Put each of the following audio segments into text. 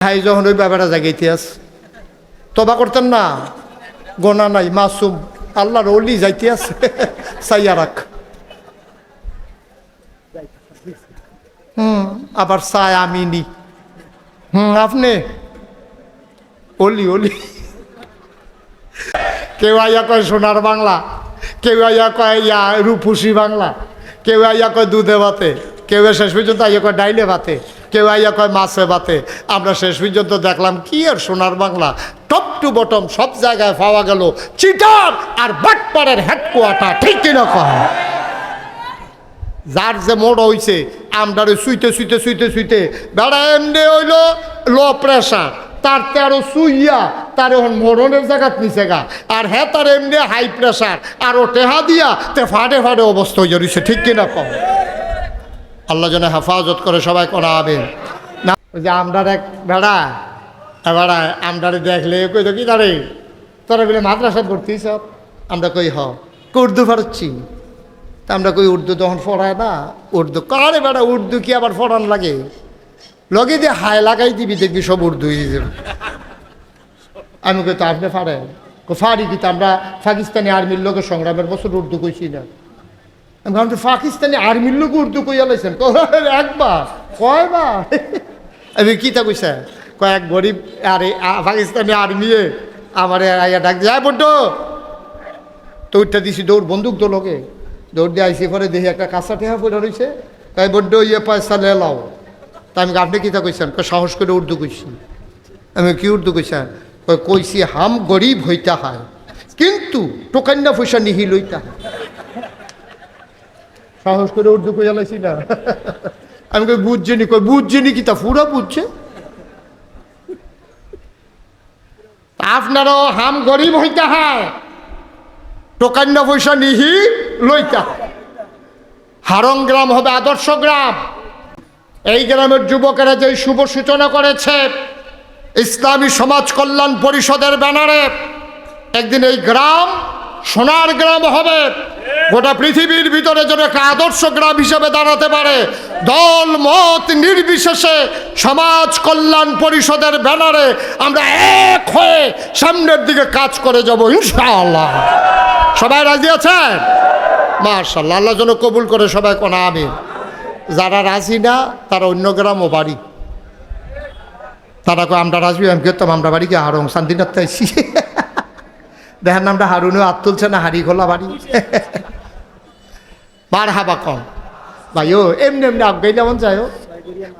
ভাই যখন ওই ব্যাপারটা জাগাইতে আস। তবা করতেন না। গোনা নাই, মাসুম। আল্লাহর অলি যাইতে আছে। রাখ। হুম, আবার সায় আমি নি হুম, আপনি? অলি অলি কেউ আইয়া কয় সোনার বাংলা। কেউ আইয়া কয় ইয়া রূপসী বাংলা। কেউ আইয়া কয় দুধে ভাতে। কেউ শেষ পর্যন্ত আইয়া কয় ডাইলে ভাতে। কেউ আইয়া কয়, মাছে ভাতে। আমরা শেষ পর্যন্ত দেখলাম, কি আর সোনার বাংলা। টপ টু বটম সব জায়গায় পাওয়া গেল চিটার আর বাটপাড়ের হেডকোয়ার্টার, ঠিক কিনা কয়? যার যে মোড় হইছে আমদারে শুইতে শুইতে শুইতে শুইতে বেড়া এমনি হইল লো প্রেশার তার তেরো সুইয়া, তার এখন মরণের জায়গাত নিচে গা। আর হ্যাঁ তার এমনি হাই প্রেশার আর ও টেহা দিয়া তে ফাটে ফাটে অবস্থা হয়ে যাচ্ছে ঠিক কিনা কম আল্লাহ যেন হেফাজত করে সবাই করা হবে না, ওই যে আমরার এক বেড়া বেড়া, আমরারে দেখলে কই তো কি দাঁড়ে তোরা বলে মাদ্রাসা ভর্তি সব আমরা কই হ উর্দু পারছি তা আমরা কই উর্দু তখন পড়ায় না। উর্দু কারে বেড়া, উর্দু কি আবার পড়ান লাগে? লগে দিয়ে হায় লাগাই দিবি, দেখবি সব উর্দু আমি কই তো পারেন কই ফারি কি আমরা পাকিস্তানি আর্মির লোকের সংগ্রামের বছর উর্দু কইছি না। ভাবছি পাকিস্তানি আর্মির লোক উর্দু কইয়া লাইছেন। একবার, কয়বার? আমি কি তা কইছে? কয়েক গরিব আরে পাকিস্তানি আর্মিয়ে আমার আইয়া ডাক দিয়ে বড্ড তো ওইটা দিছি দৌড়, বন্দুক তো লোকে দৌড় দিয়ে আইসি পরে দেখি একটা কাঁচা টেহা পড়ে রয়েছে তাই বড্ড ইয়ে পয়সা লেলাও তা আমি আপনি কিতা কইছেন? সাহস করে উর্দু কইছি। আমি কি উর্দু কইছেন? কইছি হাম গরিব হইতা হয়, কিন্তু টোকান্না পয়সা নিহি লইতা হয়। সাহস করে উর্দু কইয়া লাইছি না। আমি কই বুঝছেনি কই বুঝছেনি কি তা? পুরা বুঝছে? আপনারও হাম গরিব হইতে হয়। টোকান্য পয়সা নিহি লইতা হারং গ্রাম হবে আদর্শ গ্রাম। এই গ্রামের যুবকেরা যে শুভ সূচনা করেছে, ইসলামী সমাজ কল্যাণ পরিষদের ব্যানারে, একদিন এই গ্রাম সোনার গ্রাম হবে। গোটা পৃথিবীর ভিতরে যেন একটা আদর্শ গ্রাম হিসেবে দাঁড়াতে পারে। দল, মত নির্বিশেষে সমাজ কল্যাণ পরিষদের ব্যানারে আমরা এক হয়ে সামনের দিকে কাজ করে যাব, ইনশাআল্লাহ। সবাই রাজি আছেন? মার্শাল্লাহ আল্লাহ যেন কবুল করে সবাই কোনা আমি যারা রাজি না, তারা অন্য গ্রামও বাড়ি। তারা কয়, আমরা রাজি আমি করতাম আমরা বাড়ি গিয়ে হারং, শান্তিনাথ আইসি দেখেন নামটা হারুনও আত তুলছে না হাড়ি খোলা বাড়ি। বার হাবা কম ভাইও এমনি এমনি আজ্ঞাই যেমন যায়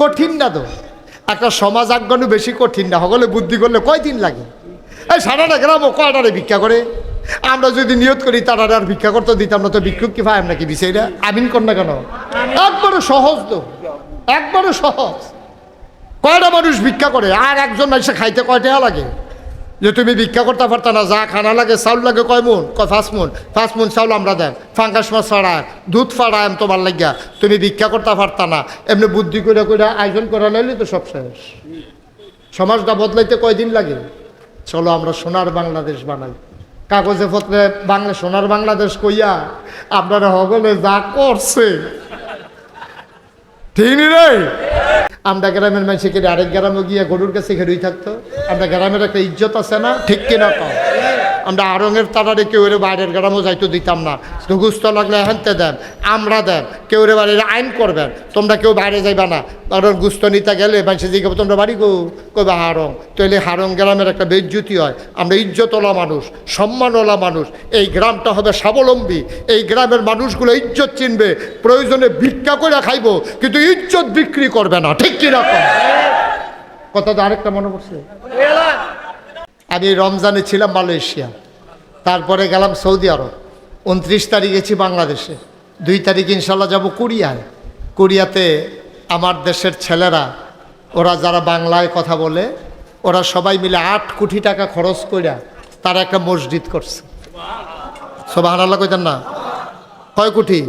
কঠিন না তো। একটা সমাজ আজ্ঞানও বেশি কঠিন না। সকলে বুদ্ধি করলে কয়দিন লাগে? এই সারাটা গ্রাম ও কয়টারে ভিক্ষা করে? আমরা যদি নিয়ত করি তারা আর ভিক্ষা করতে দিতাম না তো ভিক্ষুক কি ভাই নাকি বিষয়টা আমিন কর না কেন? একবারে সহজ তো। একবারে সহজ। কয়টা মানুষ ভিক্ষা করে? আর একজন এসে খাইতে কয়টা লাগে? যে তুমি ভিক্ষা করতে পারতা না, যা খানা লাগে, চাউল লাগে, কয় মন? কয়, পাঁচ মন? পাঁচ মন চাউল আমরা দেন। ফাঙ্কাস মাছ ফাড়ায়, দুধ ফাড়ায় তোমার লাগিয়া। তুমি ভিক্ষা করতে পারতা না, এমনি বুদ্ধি করে করে আয়োজন করা নাইলে তো সব শেষ। সমাজটা বদলাইতে কয়দিন লাগে? চলো আমরা সোনার বাংলাদেশ বানাই। কাগজে পত্রে বাংলা সোনার বাংলাদেশ কইয়া, আপনারা হগলে যা করছে ঠিক রে আমরা গ্রামের মানুষকে আরেক গ্রামে গিয়ে গরুর কাছে ঘেরুই থাকতো। আমরা গ্রামের একটা ইজ্জত আছে না? ঠিক কিনা কম আমরা আরঙের তারারে কেউ রে বাইরের গ্রামও যাইতে দিতাম না। দুগুস্ত লাগলে হেনতে দেন, আমরা দেন, কেউ রে বাড়ির আইন করবেন, তোমরা কেউ বাইরে যাইবা না। কারণ গুস্ত নিতে গেলে মানুষের দিকে তোমরা বাড়ি গো কইবা হারং তাহলে হারং গ্রামের একটা বেজ্জুতি হয়। আমরা ইজ্জতওয়ালা মানুষ, সম্মানওয়ালা মানুষ। এই গ্রামটা হবে স্বাবলম্বী। এই গ্রামের মানুষগুলো ইজ্জত চিনবে, প্রয়োজনে ভিক্ষা করে খাইবো, কিন্তু ইজ্জত বিক্রি করবে না। ঠিক কিনা কম কথা তো আরেকটা মনে পড়ছে। আমি রমজানে ছিলাম মালয়েশিয়া। তারপরে গেলাম সৌদি আরব। উনত্রিশ তারিখ গেছি বাংলাদেশে। দুই তারিখ ইনশাল্লাহ যাব কোরিয়ায়। কোরিয়াতে আমার দেশের ছেলেরা, ওরা যারা বাংলায় কথা বলে, ওরা সবাই মিলে আট কোটি টাকা খরচ কইরা তারা একটা মসজিদ করছে। সবাই আল্লাহ কইতেন না? কয় কোটি?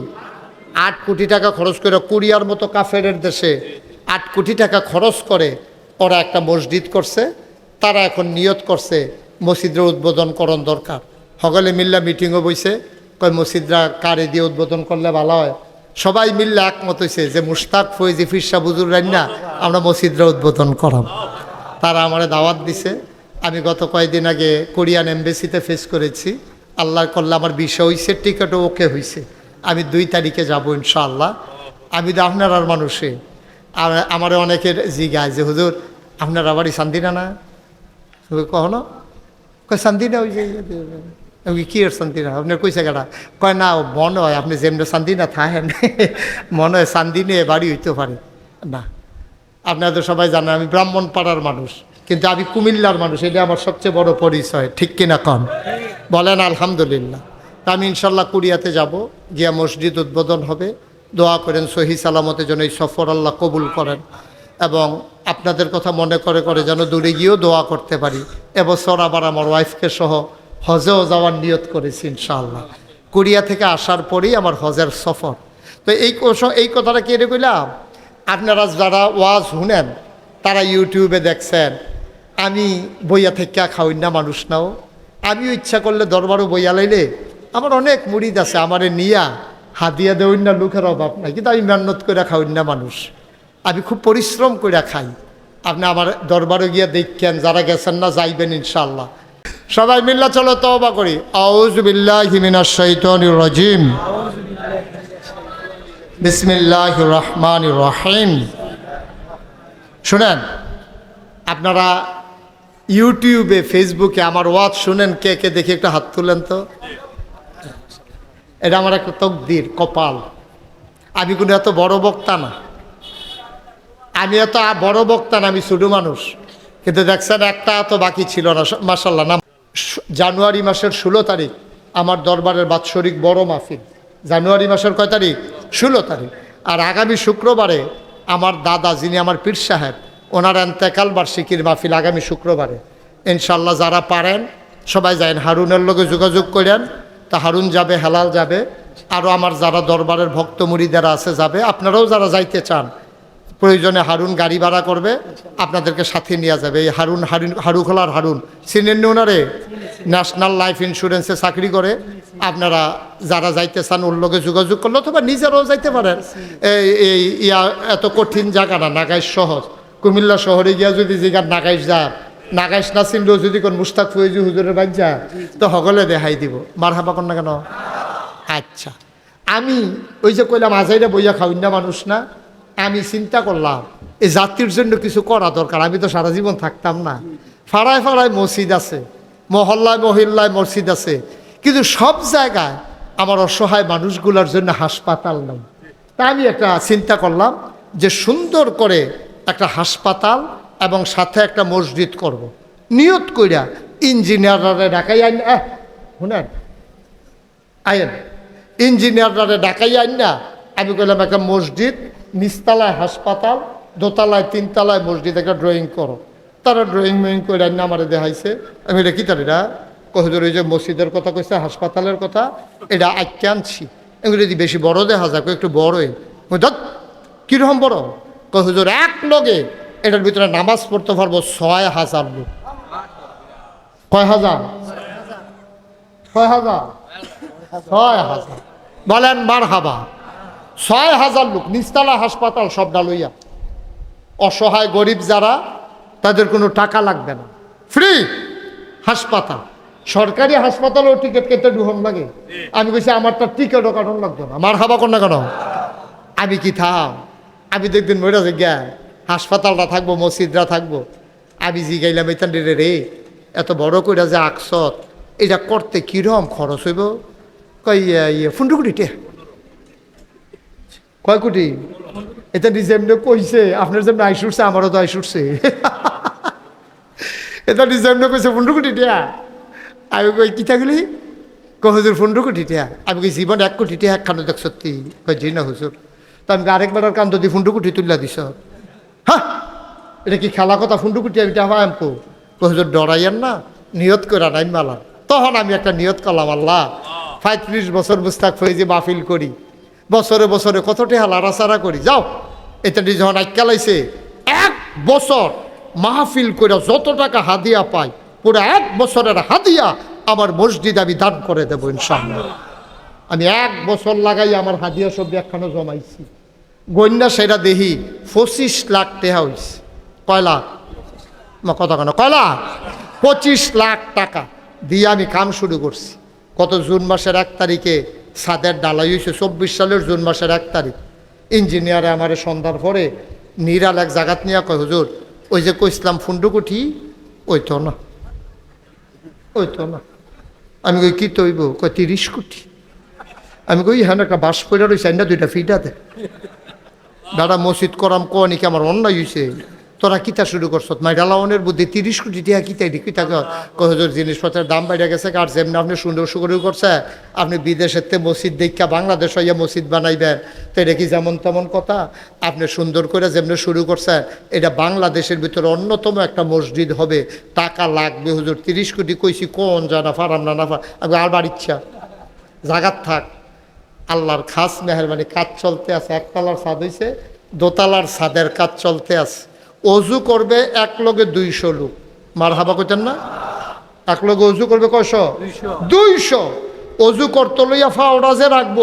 আট কোটি টাকা খরচ করে কোরিয়ার মতো কাফেরের দেশে আট কোটি টাকা খরচ করে ওরা একটা মসজিদ করছে। তারা এখন নিয়ত করছে মসজিদের উদ্বোধন করণ দরকার। সকলে মিল্লা মিটিংও বইছে। কয়, মসজিদরা কারে দিয়ে উদ্বোধন করলে ভালো হয়? সবাই মিললে একমত হয়েছে যে মুস্তাক ফৈজি ফিরসা বুজুর রান্না আমরা মসজিদরা উদ্বোধন করাম। তারা আমার দাওয়াত দিছে। আমি গত কয়েকদিন আগে কোরিয়ান এমবেসিতে ফেস করেছি। আল্লাহর করলে আমার বিষয় হয়েছে টিকিটও ওকে হয়েছে আমি দুই তারিখে যাব ইনশাআল্লাহ। আমি তো আপনার মানুষে। আমার অনেকের জিগায় যে, হুজুর, আপনার বাড়ি শান্তিনা না? না কখনো কয় শান্তিনা ওই যে আমি কি এর শান্তিনা আপনার কইসা কেটা কয় না মনে হয় আপনি যেমনি শান্তিনা থাকেন মনে হয় শান্তি নিয়ে বাড়ি হইতে পারে না আপনারা তো সবাই জানেন আমি ব্রাহ্মণ পাড়ার মানুষ কিন্তু আমি কুমিল্লার মানুষ এটা আমার সবচেয়ে বড় পরিচয় ঠিক কিনা কন বলেন আলহামদুলিল্লাহ আমি ইনশাল্লাহ কুরিয়াতে যাব, গিয়া মসজিদ উদ্বোধন হবে। দোয়া করেন, সহি সালামতের জন্য এই সফর আল্লাহ কবুল করেন। এবং আপনাদের কথা মনে করে করে যেন দূরে গিয়েও দোয়া করতে পারি। এবছর আবার আমার ওয়াইফকে সহ হজেও যাওয়ার নিয়ত করেছি ইনশাআল্লাহ। কোরিয়া থেকে আসার পরেই আমার হজের সফর। তো এই এই কথাটা কে কইলাম? আপনারা যারা ওয়াজ শুনেন, তারা ইউটিউবে দেখছেন, আমি বইয়া থেকে খাওয়াই না মানুষ নাও। আমিও ইচ্ছা করলে দরবারও বইয়া লাইলে। আমার অনেক মুড়িদ আছে, আমারে নিয়া হাতিয়া দেওয়াই না লোকের অভাব নাই, কিন্তু আমি মেহনত করে খাওয়াই না মানুষ। আমি খুব পরিশ্রম করে খাই। আপনি আমার দরবারে গিয়ে দেখছেন যারা গেছেন না, যাইবেন ইনশাল্লাহ সবাই মিল্লা চলো তওবা করি। আউজ বিল্লাহি মিনাশ শাইতানির রাজিম। বিসমিল্লাহ রহমান রহিম। শুনেন, আপনারা ইউটিউবে, ফেসবুকে আমার ওয়াজ শুনেন, কে কে দেখে একটু হাত তুলেন তো। এটা আমার একটা তকদির, কপাল। আমি কোনো এত বড় বক্তা না। আমি এত বড় বক্তা না, আমি ছোটো মানুষ। কিন্তু দেখছেন, একটা তো বাকি ছিল না মাসাল্লাহ না স- জানুয়ারি মাসের ষোলো তারিখ আমার দরবারের বাৎসরিক বড় মাহফিল। জানুয়ারি মাসের কয় তারিখ? ষোলো তারিখ। আর আগামী শুক্রবারে আমার দাদা যিনি আমার পীর সাহেব, ওনার এন্তেকাল বার্ষিকীর মাহফিল আগামী শুক্রবারে। ইনশাল্লাহ যারা পারেন, সবাই যায় হারুনের লগে যোগাযোগ করেন, তা হারুন যাবে, হেলাল যাবে আরও আমার যারা দরবারের ভক্ত মুড়িদারা আছে যাবে, আপনারাও যারা যাইতে চান প্রয়োজনে হারুন গাড়ি ভাড়া করবে, আপনাদেরকে সাথে নিয়ে যাবে। এই হারুন হারুন, হারুখোলার হারুন। সিনেন ওনারে ন্যাশনাল লাইফ ইন্স্যুরেন্সে চাকরি করে। আপনারা যারা যাইতে চান ওর লগে যোগাযোগ করলে অথবা নিজেরাও যাইতে পারেন। এই ইয়া, এত কঠিন জায়গা না, নাগাইশ সহজ কুমিল্লা শহরে গিয়া যদি জিগার নাগাইশ যা, নাগাইশ না চিনলেও যদি কোন মুস্তাক ফৈজু হুজুরের বাদ যা, তো সকলে দেখাই দিব। মার হাবা না কেন? আচ্ছা। আমি ওই যে কইলাম, আজাইরা বইয়া খাওয়াই না মানুষ না। আমি চিন্তা করলাম, এই জাতির জন্য কিছু করা দরকার, আমি তো সারা জীবন থাকতাম না ফাড়ায় ফাড়ায় মসজিদ আছে, মহল্লায় মহিল্লায় মসজিদ আছে, কিন্তু সব জায়গায় আমার অসহায় মানুষগুলোর জন্য হাসপাতাল নাই তা আমি একটা চিন্তা করলাম যে সুন্দর করে একটা হাসপাতাল এবং সাথে একটা মসজিদ করব। নিয়ত কইরা ইঞ্জিনিয়াররা ডাকাই আইন, আহ, শুনেন আইন ইঞ্জিনিয়াররা ডাকাই আইন না, আমি কইলাম একটা মসজিদ নিচতলায় হাসপাতাল, দোতলায় তিনতলায় মসজিদ, একটা ড্রয়িং করো। তারা ড্রয়িং ময়িং করে আইন আমারে দেখাইছে। আমি এটা কি তার এটা? ওই যে মসজিদের কথা কইছে, হাসপাতালের কথা, এটা আঁকে আনছি। এগুলো যদি বেশি বড় দেখা যাক, একটু বড়ই। ধর কীরকম বড়? কহজোর এক লগে এটার ভিতরে নামাজ পড়তে পারব ছয় হাজার লোক। কয় হাজার? ছয় হাজার? ছয় হাজার? বলেন বার হাবা ছয় হাজার লোক নিস্তালা হাসপাতাল সবটা লইয়া। অসহায় গরিব যারা তাদের কোনো টাকা লাগবে না। ফ্রি হাসপাতাল। সরকারি হাসপাতালেও টিকিট কেটে দুহন লাগে। আমি কইছি আমার তো টিকিটও কাটন লাগতো না। আমার হাবা কোন না কেন? আমি কি থাম? আমি দেখদিন মরে যে গিয়া হাসপাতালটা থাকব মসজিদরা থাকব। আমি জিগাইলাম এতান রে রে এত বড় কইরা যে আকসত এটা করতে কিরম খরচ হইব? কই ইয়ে, ইয়ে ফুন্ডুকুটিতে কয় কোটি? এটা নিজে এমনি কইছে, আপনার যেমন আইস উঠছে আমারও তো আইস উঠছে এটা নিজে এমনি কইছে ফুন্ডুকুটি টিয়া। আমি কই কিতা গেলি কই, হুজুর, পনেরো কোটি টিয়া। আমি কই, জীবন এক কোটি টিয়া, একখানো দেখ সত্যি। কই, জি না, হুজুর। তা আমি আরেকবার আর কান্দ দিয়ে পনেরো কোটি তুললা দিছ। হ্যাঁ এটা কি খেলা কথা? পনেরো কোটি আমি টাকা আনব। কই, হুজুর না, নিয়ত করে নাইন মালাম তখন আমি একটা নিয়ত করলাম, আল্লাহ, পঁয়ত্রিশ বছর মুস্তাক ফৈজি মাহফিল করি। বছরে বছরে কত টেহা লাড়াচাড়া করি? যাও, এটা যখন আইকালাইছে এক বছর মাহফিল করে যত টাকা হাদিয়া পাই, পুরো এক বছরের হাদিয়া আমার মসজিদ আমি দান করে দেবো ইনশাআল্লাহ। আমি এক বছর লাগাই আমার হাদিয়া সব একখানো জমাইছি। গন্যা সেটা দেহি, পঁচিশ লাখ টেহা হইছে। কয়লা? কথা কেন কয়লা? পঁচিশ লাখ টাকা দিয়ে আমি কাম শুরু করছি। কত জুন মাসের এক তারিখে সাদের ডালাই হয়েছে চব্বিশ সালের জুন মাসের এক তারিখ। ইঞ্জিনিয়ারে আমারে সন্ধ্যার পরে নিরাল এক জাগাত নিয়ে কয়, হুজুর, ওই যে কইসলাম ফুন্ডুকুঠি ওই তো না, ওই তো না। আমি কই, কি তৈব? কয়, তিরিশ কোটি। আমি কই হ্যাঁ একটা বাস পড়ে রয়েছে না দুইটা ফিটাতে দাদা মসজিদ করাম ক নাকি আমার অন্যায় হয়েছে তোরা কিতা শুরু করছ? মাইডালাওনের বুদ্ধি, তিরিশ কোটি টিয়া কিতা কিতা কহজোর জিনিসপত্রের দাম বাইরে গেছে আর যেমনি আপনি সুন্দর শুরু করছে, আপনি বিদেশের তে মসজিদ দেখা বাংলাদেশ হইয়া মসজিদ বানাইবেন। তো এটা কি যেমন তেমন কথা? আপনি সুন্দর করে যেমনি শুরু করছে, এটা বাংলাদেশের ভিতরে অন্যতম একটা মসজিদ হবে। টাকা লাগবে, হুজুর, তিরিশ কোটি কইছি, কোন জানা ফারাম না না ফার আর ইচ্ছা। জাগাত থাক। আল্লাহর খাস মেহরবানি, কাজ চলতে আছে, একতলার ছাদ হইছে, দোতলার ছাদের কাজ চলতে আছে। অজু করবে এক লগে দুইশো লোক। মার হাবা কইতেন না? এক লগে অজু করবে কয়শো? দুইশো। অজু করতে লইয়া ফাউডার যে রাখব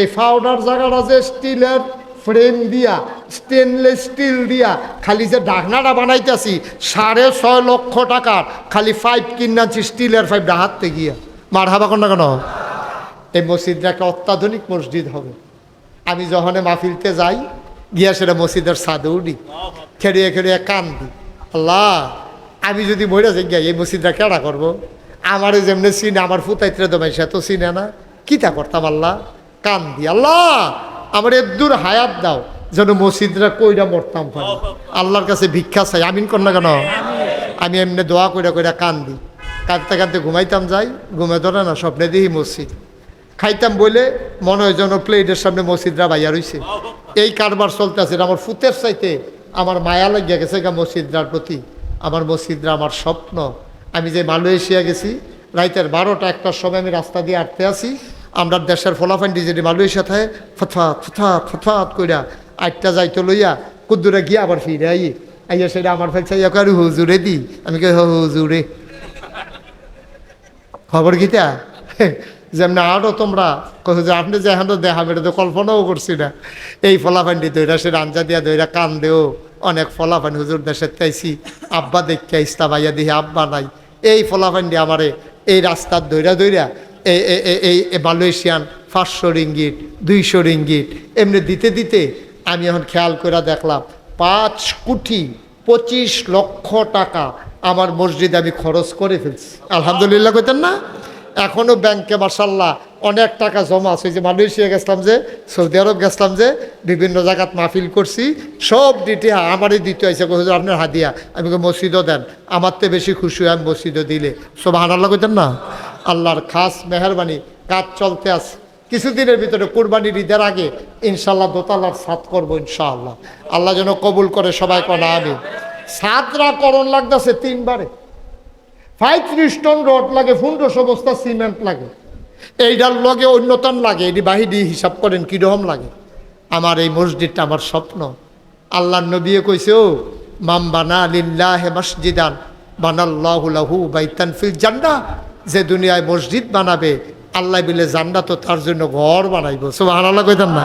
এই ফাউডার জায়গাটা যে স্টিলের ফ্রেম দিয়া স্টেনলেস স্টিল দিয়া খালি যে ঢাকনাটা বানাইতেছি সাড়ে ছয় লক্ষ টাকার খালি পাইপ কিনাছি স্টিলের পাইপ হাতে গিয়া। মার হাবা কোন না কেন? এই মসজিদটা একটা অত্যাধুনিক মসজিদ হবে। আমি যখন মাহফিলতে যাই গিয়া সেটা মসজিদের সাদে উঠি খেড়িয়ে খেড়িয়ে কান্দি। আল্লাহ, আমি যদি মরে যাই এই মসজিদটা কেডা করব। আমারে যেমনি চিনে, আমার ফুতাইত্রে দমাই সে তো চিনে না। কিতা করতাম আল্লাহ? কান্দি। আল্লাহ, আমার এদূর হায়াত দাও, যেন মসজিদরা কইরা মরতাম পারি। আল্লাহর কাছে ভিক্ষা চাই। আমিন কর না কেন? আমি এমনি দোয়া কইরা কইরা কান্দি। কাঁদতে কাঁদতে ঘুমাইতাম যাই, ঘুমে ধরে না, স্বপ্নে দিই মসজিদ। খাইতাম বলে মনে হয় যেন প্লেটের সামনে মসজিদরা বাইয়া রইছে। এই কারবার চলতে আছে আমার ফুতের চাইতে আমার মায়া লাগিয়া গেছে গা মসজিদরার প্রতি। আমার মসজিদরা আমার স্বপ্ন। আমি যে মালয়েশিয়া গেছি, রাইতের বারোটা একটার সময় আমি রাস্তা দিয়ে আটতে আসি। আমরা দেশের ফলাফান্ডি যেটি মালয়েশিয়া থাকে ফতফাত ফতফাত ফতফাত কইরা আটটা যাইতে লইয়া কুদ্দুরে গিয়া আবার ফিরে আই। আইয়া সেটা আমার ফেলছে আর হুজুরে দি। আমি কে হুজুরে। খবর গীতা যেমন আরও তোমরা কহ যে, আপনি যে এখন দেখাবে এটা তো কল্পনাও করছি না। এই ফলাফান্ডি দইরা সে রাঞ্জা দিয়া দইরা কান দেও অনেক ফলাফান হুজুর দেশের চাইছি, আব্বা দেখতে ইস্তা ভাইয়া দিহি, আব্বা নাই। এই ফলাফান্ডি আমারে এই রাস্তার এই- এই এই মালয়েশিয়ান পাঁচশো রিঙ্গিট দুইশো রিঙ্গিট এমনি দিতে দিতে আমি এখন খেয়াল করে দেখলাম পাঁচ কোটি পঁচিশ লক্ষ টাকা আমার মসজিদে আমি খরচ করে ফেলছি। আলহামদুলিল্লাহ কইতেন না? এখনও ব্যাংকে মার্শাল্লাহ অনেক টাকা জমা আছে। যে মালয়েশিয়া গেছিলাম যে, সৌদি আরব গেছিলাম যে, বিভিন্ন জায়গাত মাহফিল করছি। সব দিতে আমারই দিতে হয়েছে। হুজুর, আপনার হাদিয়া। আমি মসজিদও দেন। আমার তো বেশি খুশি হয় মসজিদও দিলে। সব আনাল্লাহ কইতেন না? আল্লাহর খাস মেহরবানি, কাজ চলতে আছে। কিছুদিনের ভিতরে কোরবানির ঈদের আগে ইনশাল্লাহ দোতালার সাত করব ইনশাআল্লাহ। আল্লাহ যেন কবুল করে সবাই কনা আমি সাতরা করণ লাগতেছে তিনবারে। পঁয়ত্রিশ টন রড লাগে, পনেরোশো বস্তা সিমেন্ট লাগে। এইটার লগে অন্যতম লাগে এটি বাহিনী হিসাব করেন কীরকম লাগে। আমার এই মসজিদটা আমার স্বপ্ন। আল্লাহ নবিয়ে কইছে, ও মাম বানা লিল্লাহ মসজিদান, বানাল্লাহু লাহু বাইতান ফিল জান্না যে দুনিয়ায় মসজিদ বানাবে, আল্লাহ বিলে জান্নাত তার জন্য ঘর বানাইব। সব আল্লাহ কইতাম না।